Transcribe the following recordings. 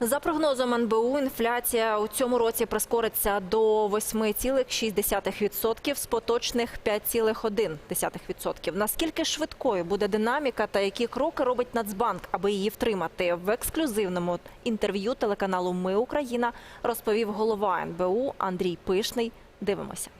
За прогнозом НБУ, інфляція у цьому році прискориться до 8,6% з поточних 5,1%. Наскільки швидкою буде динаміка та які кроки робить Нацбанк, аби її втримати? В ексклюзивному інтерв'ю телеканалу Ми Україна розповів голова НБУ Андрій Пишний. Дивимося.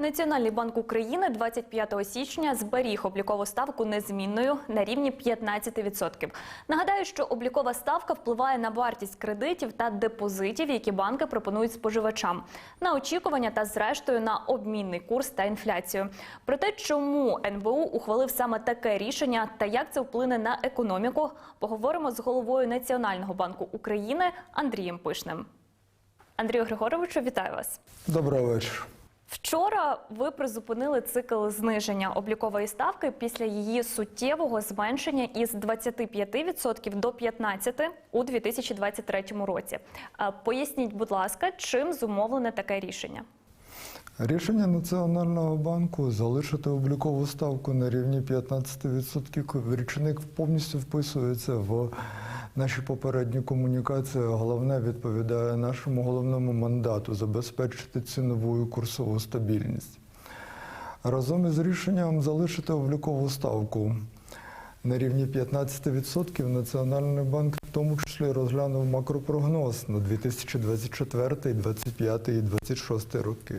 Національний банк України 25 січня зберіг облікову ставку незмінною на рівні 15%. Нагадаю, що облікова ставка впливає на вартість кредитів та депозитів, які банки пропонують споживачам, на очікування та, зрештою, на обмінний курс та інфляцію. Про те, чому НБУ ухвалив саме таке рішення та як це вплине на економіку, поговоримо з головою Національного банку України Андрієм Пишним. Андрію Григоровичу, вітаю вас. Добрий вечір. Вчора ви призупинили цикл зниження облікової ставки після її суттєвого зменшення із 25% до 15% у 2023 році. Поясніть, будь ласка, чим зумовлене таке рішення? Рішення Національного банку залишити облікову ставку на рівні 15% річник повністю вписується в наші попередні комунікації. Головне відповідає нашому головному мандату забезпечити цінову і курсову стабільність. Разом із рішенням залишити облікову ставку на рівні 15% Національний банк в тому числі розглянув макропрогноз на 2024, 2025 і 2026 роки.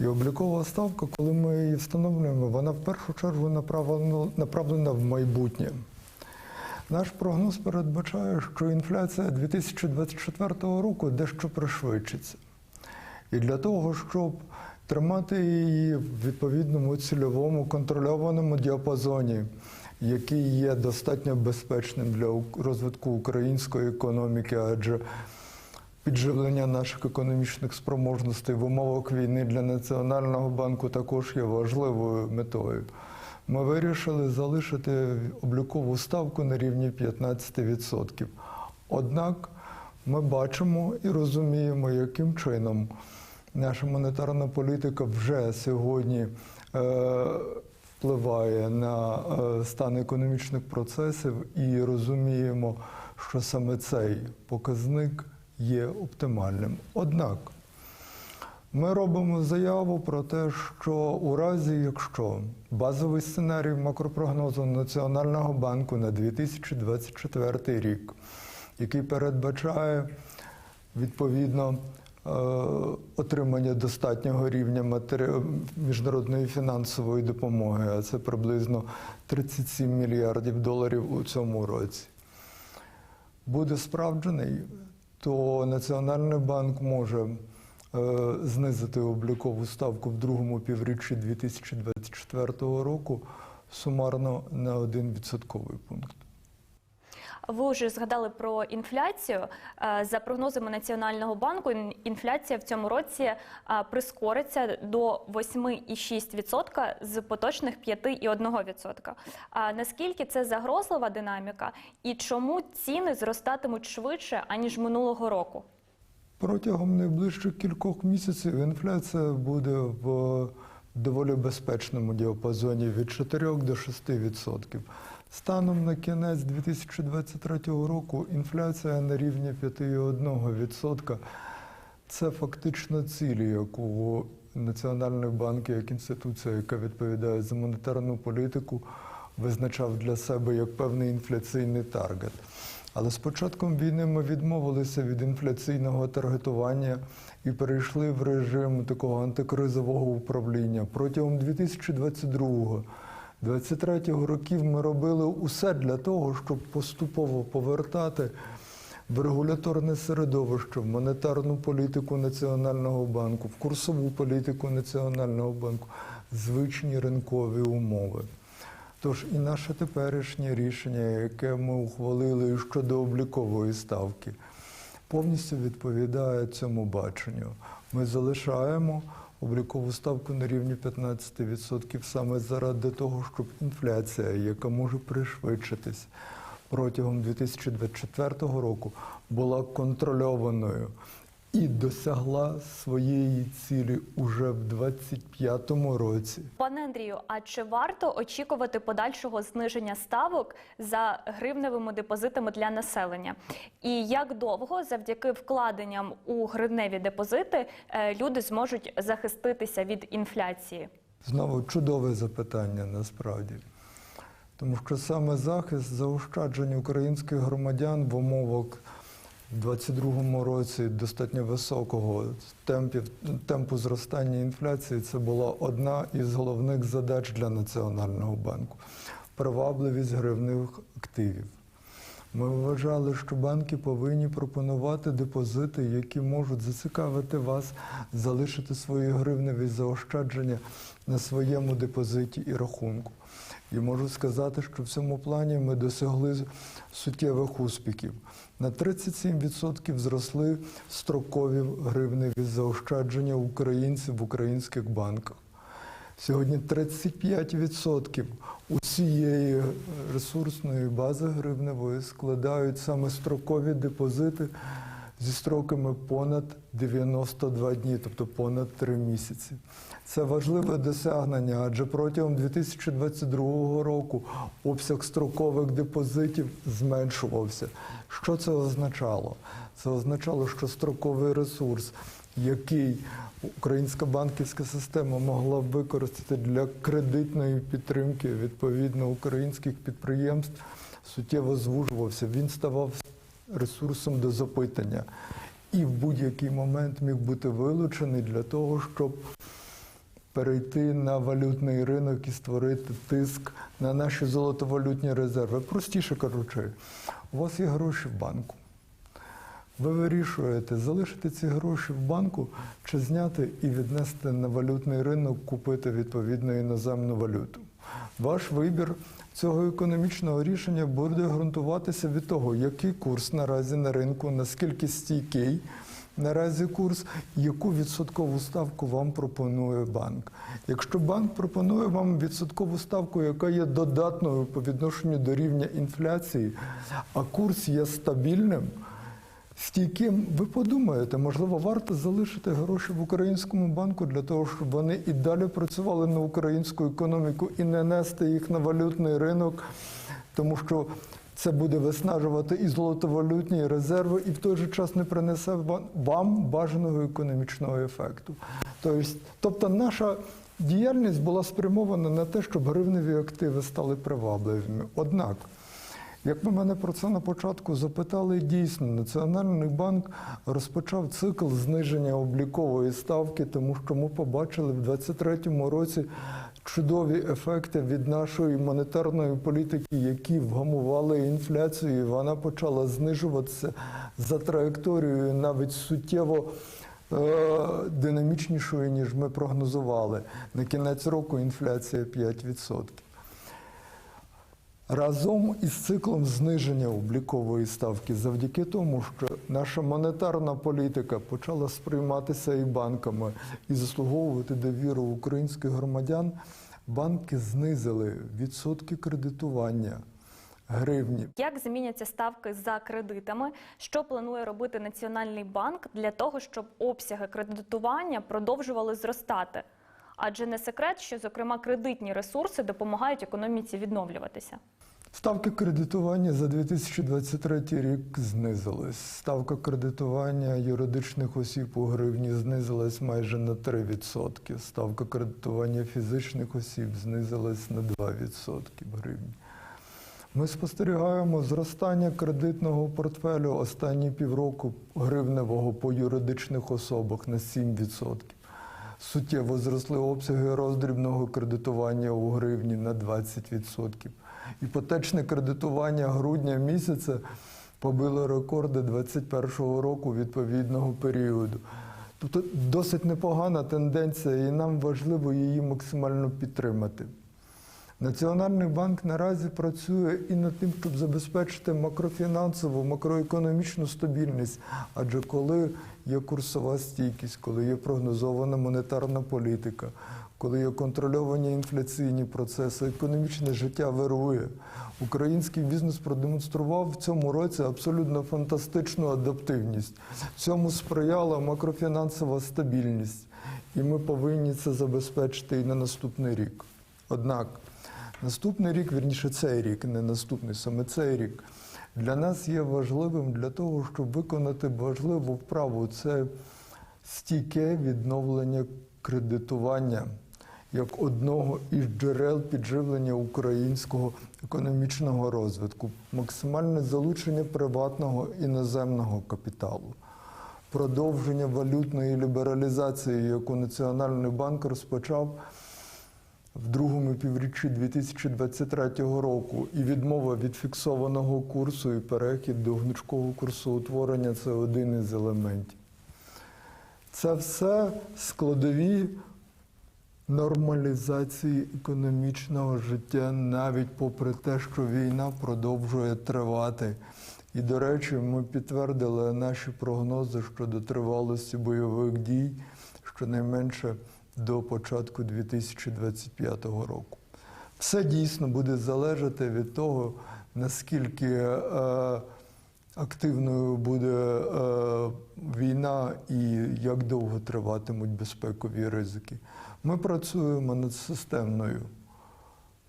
І облікова ставка, коли ми її встановлюємо, вона в першу чергу направлена, в майбутнє. Наш прогноз передбачає, що інфляція 2024 року дещо пришвидшиться. І для того, щоб тримати її в відповідному цільовому контрольованому діапазоні, який є достатньо безпечним для розвитку української економіки, адже підживлення наших економічних спроможностей в умовах війни для Національного банку також є важливою метою. Ми вирішили залишити облікову ставку на рівні 15%. Однак ми бачимо і розуміємо, яким чином наша монетарна політика вже сьогодні е, впливає на е, стан економічних процесів і розуміємо, що саме цей показник є оптимальним. Однак ми робимо заяву про те, що у разі, якщо базовий сценарій макропрогнозу Національного банку на 2024 рік, який передбачає відповідно е, отримання достатнього рівня міжнародної фінансової допомоги, а це приблизно 37 мільярдів доларів у цьому році, буде справджений, то Національний банк може знизити облікову ставку в другому півріччі 2024 року сумарно на 1 відсотковий пункт. Ви вже згадали про інфляцію. Е, За прогнозами Національного банку, інфляція в цьому році е, прискориться до 8,6% з поточних 5,1%. А Наскільки це загрозлива динаміка і чому ціни зростатимуть швидше аніж минулого року? Протягом найближчих кількох місяців інфляція буде в доволі безпечному діапазоні від 4 до 6%. Станом на кінець 2023 року інфляція на рівні 5,1%. Це фактично цілі, яку Національний банк як інституція, яка відповідає за монетарну політику, визначав для себе як певний інфляційний таргет. Але з початком війни ми відмовилися від інфляційного таргетування і перейшли в режим такого антикризового управління. Протягом 2022 2023 років ми робили усе для того, щоб поступово повертати в регуляторне середовище, в монетарну політику Національного банку, в курсову політику Національного банку, звичні ринкові умови. Тож і наше теперішнє рішення, яке ми ухвалили щодо облікової ставки, повністю відповідає цьому баченню. Ми залишаємо облікову ставку на рівні 15% саме заради того, щоб інфляція, яка може пришвидшитись протягом 2024 року, була контрольованою і досягла своєї цілі уже в 25-му році. Пане Андрію, а чи варто очікувати подальшого зниження ставок за гривневими депозитами для населення? І як довго завдяки вкладенням у гривневі депозити е, люди зможуть захиститися від інфляції? Знову чудове запитання насправді. Тому що саме захист заощаджень українських громадян в умовах 22-му році достатньо високого темпів, темпу зростання інфляції це була одна із головних задач для Національного банку привабливість гривних активів. Ми вважали, що банки повинні пропонувати депозити, які можуть зацікавити вас, залишити свої гривневі заощадження на своєму депозиті і рахунку. І можу сказати, що в цьому плані ми досягли суттєвих успіхів. На 37% зросли строкові гривневі заощадження українців в українських банках. Сьогодні 35% усієї ресурсної бази гривневої складають саме строкові депозити зі строками понад 92 дні, тобто понад 3 місяці. Це важливе досягнення, адже протягом 2022 року обсяг строкових депозитів зменшувався. Що це означало? Це означало, що строковий ресурс, який українська банківська система могла б використати для кредитної підтримки відповідно українських підприємств, суттєво звужувався. Він ставав ресурсом до запитання і в будь-який момент міг бути вилучений для того, щоб перейти на валютний ринок і створити тиск на наші золотовалютні резерви. Простіше кажучи, у вас є гроші в банку. Ви вирішуєте, залишити ці гроші в банку чи зняти і віднести на валютний ринок, купити відповідну іноземну валюту. Ваш вибір цього економічного рішення буде ґрунтуватися від того, який курс наразі на ринку, наскільки стійкий наразі курс, яку відсоткову ставку вам пропонує банк. Якщо банк пропонує вам відсоткову ставку, яка є додатною по відношенню до рівня інфляції, а курс є стабільним. Стійким, ви подумаєте, можливо, варто залишити гроші в українському банку для того, щоб вони і далі працювали на українську економіку і не нести їх на валютний ринок, тому що це буде виснажувати і золотовалютні резерви, і в той же час не принесе вам бажаного економічного ефекту. Тобто, тобто наша діяльність була спрямована на те, щоб гривневі активи стали привабливими. Однак, як ви мене про це на початку запитали, дійсно Національний банк розпочав цикл зниження облікової ставки, тому що ми побачили в 2023 році чудові ефекти від нашої монетарної політики, які вгамували інфляцію. і Вона почала знижуватися за траєкторією навіть суттєво. е, Динамічнішою, ніж ми прогнозували. На кінець року інфляція 5%. Разом із циклом зниження облікової ставки, завдяки тому, що наша монетарна політика почала сприйматися і банками і заслуговувати довіру українських громадян, банки знизили відсотки кредитування гривні. Як зміняться ставки за кредитами? Що планує робити Національний банк для того, щоб обсяги кредитування продовжували зростати? Адже не секрет, що зокрема кредитні ресурси допомагають економіці відновлюватися. Ставки кредитування за 2023 рік знизилась. Ставка кредитування юридичних осіб у гривні знизилась майже на 3%. Ставка кредитування фізичних осіб знизилась на 2% в гривні. Ми спостерігаємо зростання кредитного портфелю останні півроку гривневого по юридичних особах на 7%. Суттєво зросли обсяги роздрібного кредитування у гривні на 20%. Іпотечне кредитування грудня місяця побило рекорди 2021 року відповідного періоду. Тобто досить непогана тенденція, і нам важливо її максимально підтримати. Національний банк наразі працює і над тим, щоб забезпечити макрофінансову, макроекономічну стабільність. Адже коли є курсова стійкість, коли є прогнозована монетарна політика, коли є контрольовані інфляційні процеси, економічне життя вирує. Український бізнес продемонстрував в цьому році абсолютно фантастичну адаптивність. Цьому сприяла макрофінансова стабільність, і ми повинні це забезпечити і на наступний рік. Однак, наступний рік, вірніше, цей рік, не наступний, саме цей рік, для нас є важливим для того, щоб виконати важливу вправу. Це стійке відновлення кредитування як одного із джерел підживлення українського економічного розвитку, максимальне залучення приватного іноземного капіталу, продовження валютної лібералізації, яку Національний банк розпочав в другому півріччі 2023 року, і відмова від фіксованого курсу і перехід до гнучкого курсу утворення це один із елементів. Це все складові нормалізації економічного життя, навіть попри те, що війна продовжує тривати. І, до речі, ми підтвердили наші прогнози щодо тривалості бойових дій щонайменше до початку 2025 року. Все дійсно буде залежати від того, наскільки е, активною буде е, війна і як довго триватимуть безпекові ризики. Ми працюємо над системною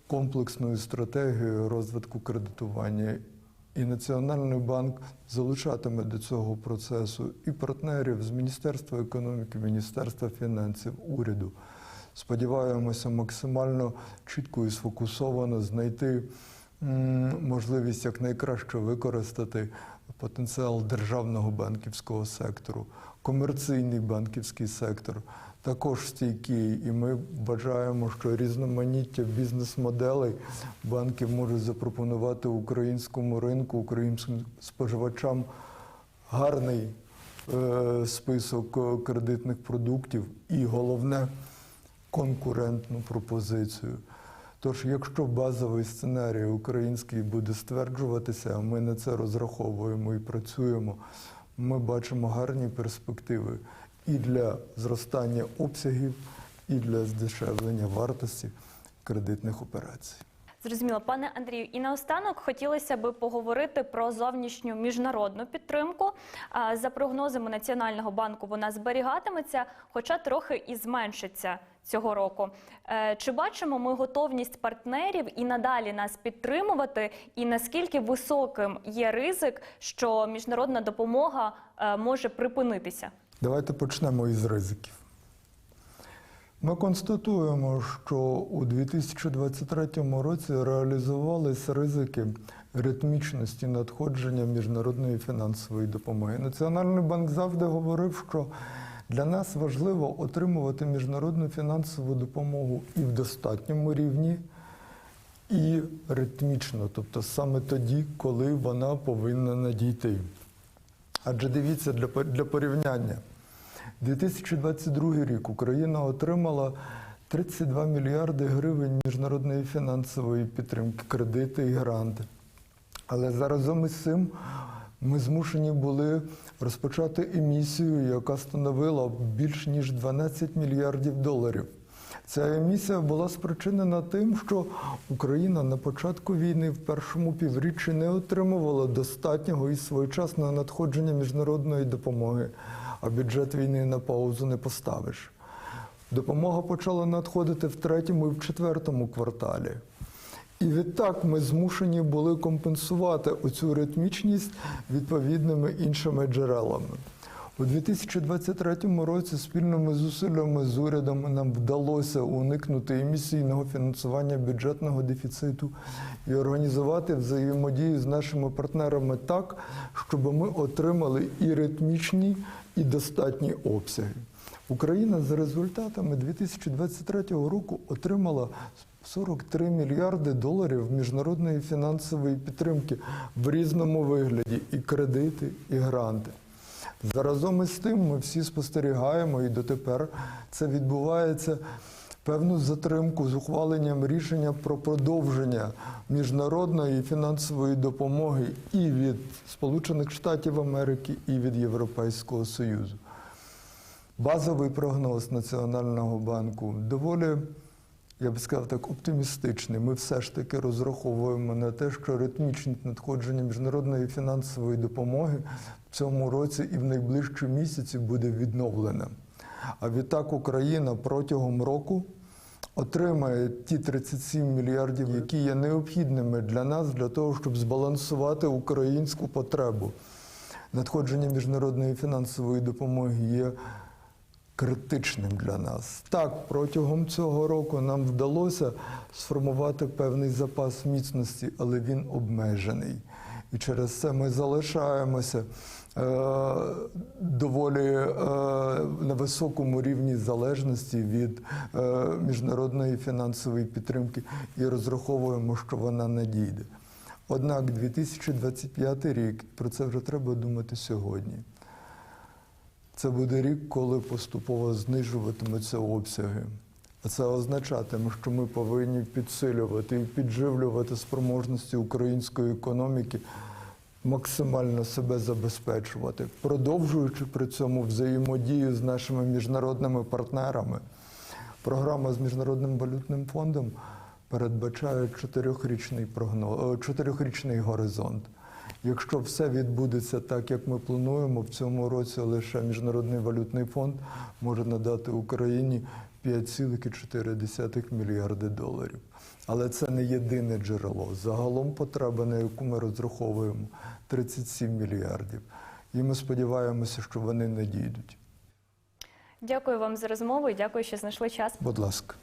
комплексною стратегією розвитку кредитування. І Національний банк залучатиме до цього процесу і партнерів з Міністерства економіки, Міністерства фінансів, уряду. Сподіваємося, максимально чітко і сфокусовано знайти можливість якнайкраще використати потенціал державного банківського сектору, комерційний банківський сектор також стійкий, і ми вважаємо, що різноманіття бізнес-моделей банки можуть запропонувати українському ринку, українським споживачам гарний е, список е, кредитних продуктів і головне конкурентну пропозицію. Тож, якщо базовий сценарій український буде стверджуватися, а ми на це розраховуємо і працюємо, ми бачимо гарні перспективи і для зростання обсягів, і для здешевлення вартості кредитних операцій. Зрозуміло, пане Андрію, і наостанок хотілося би поговорити про зовнішню міжнародну підтримку. За прогнозами Національного банку вона зберігатиметься, хоча трохи і зменшиться цього року. Е, Чи бачимо ми готовність партнерів і надалі нас підтримувати? І наскільки високим є ризик, що міжнародна допомога е, може припинитися? Давайте почнемо із ризиків. Ми констатуємо, що у 2023 році реалізувалися ризики ритмічності надходження міжнародної фінансової допомоги. Національний банк завжди говорив, що для нас важливо отримувати міжнародну фінансову допомогу і в достатньому рівні, і ритмічно, тобто саме тоді, коли вона повинна надійти. Адже дивіться для, порівняння. 2022 рік Україна отримала 32 мільярди гривень міжнародної фінансової підтримки, кредити і гранти. Але заразом із цим ми змушені були розпочати емісію, яка становила більш ніж 12 мільярдів доларів. Ця емісія була спричинена тим, що Україна на початку війни в першому півріччі не отримувала достатнього і своєчасного надходження міжнародної допомоги, а бюджет війни на паузу не поставиш. Допомога почала надходити в третьому і в четвертому кварталі. І відтак ми змушені були компенсувати оцю ритмічність відповідними іншими джерелами. У 2023 році спільними зусиллями з урядом нам вдалося уникнути емісійного фінансування бюджетного дефіциту і організувати взаємодію з нашими партнерами так, щоб ми отримали і ритмічні, і достатні обсяги. Україна за результатами 2023 року отримала 43 мільярди доларів міжнародної фінансової підтримки в різному вигляді і кредити, і гранти. Заразом із тим ми всі спостерігаємо, і дотепер це відбувається певну затримку з ухваленням рішення про продовження міжнародної фінансової допомоги і від Сполучених Штатів Америки, і від Європейського Союзу. Базовий прогноз Національного банку доволі, я б сказав так, оптимістичний. Ми все ж таки розраховуємо на те, що ритмічність надходження міжнародної фінансової допомоги цьому році і в найближчі місяці буде відновлена. А відтак Україна протягом року отримає ті 37 мільярдів, які є необхідними для нас, для того, щоб збалансувати українську потребу. Надходження міжнародної фінансової допомоги є критичним для нас. Так, протягом цього року нам вдалося сформувати певний запас міцності, але він обмежений. І через це ми залишаємося доволі е, на високому рівні залежності від е, міжнародної фінансової підтримки і розраховуємо, що вона надійде. Однак 2025 рік, про це вже треба думати сьогодні. Це буде рік, коли поступово знижуватимуться обсяги. А це означатиме, що ми повинні підсилювати і підживлювати спроможності української економіки, максимально себе забезпечувати, продовжуючи при цьому взаємодію з нашими міжнародними партнерами. Програма з міжнародним валютним фондом передбачає чотирьохрічний прогноз, е, чотирьохрічний горизонт. Якщо все відбудеться так, як ми плануємо, в цьому році лише Міжнародний валютний фонд може надати Україні 5,4 мільярди доларів. Але це не єдине джерело. Загалом потреба, на яку ми розраховуємо, 37 мільярдів. І ми сподіваємося, що вони надійдуть. Дякую вам за розмову і дякую, що знайшли час. Будь ласка.